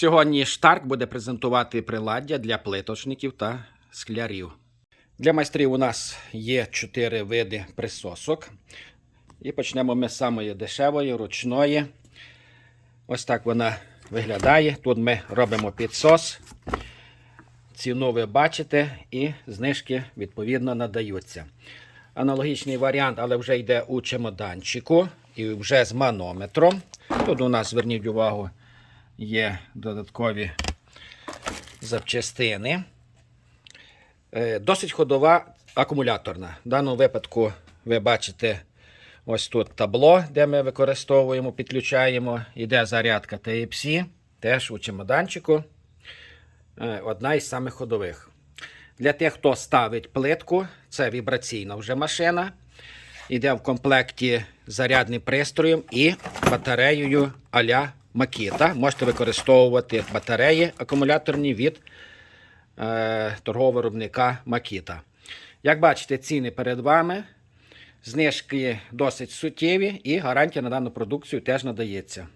Сьогодні Штарк буде презентувати приладдя для плиточників та склярів. Для майстрів у нас є 4 види присосок. І почнемо ми з самої дешевої, ручної. Ось так вона виглядає. Тут ми робимо підсос. Ціну ви бачите, і знижки відповідно надаються. Аналогічний варіант, але вже йде у чемоданчику і вже з манометром. Тут у нас, зверніть увагу, є додаткові запчастини. Е, Досить ходова акумуляторна. В даному випадку ви бачите ось тут табло, де ми використовуємо, підключаємо. Іде зарядка Type-C, теж у чемоданчику. Е, Одна із самих ходових. Для тих, хто ставить плитку, це вібраційна вже машина. Іде в комплекті зарядним пристроєм і батареєю а-ля Makita. Можете використовувати батареї акумуляторні від е, торгового виробника Макіта. Як бачите, ціни перед вами. Знижки досить суттєві і гарантія на дану продукцію теж надається.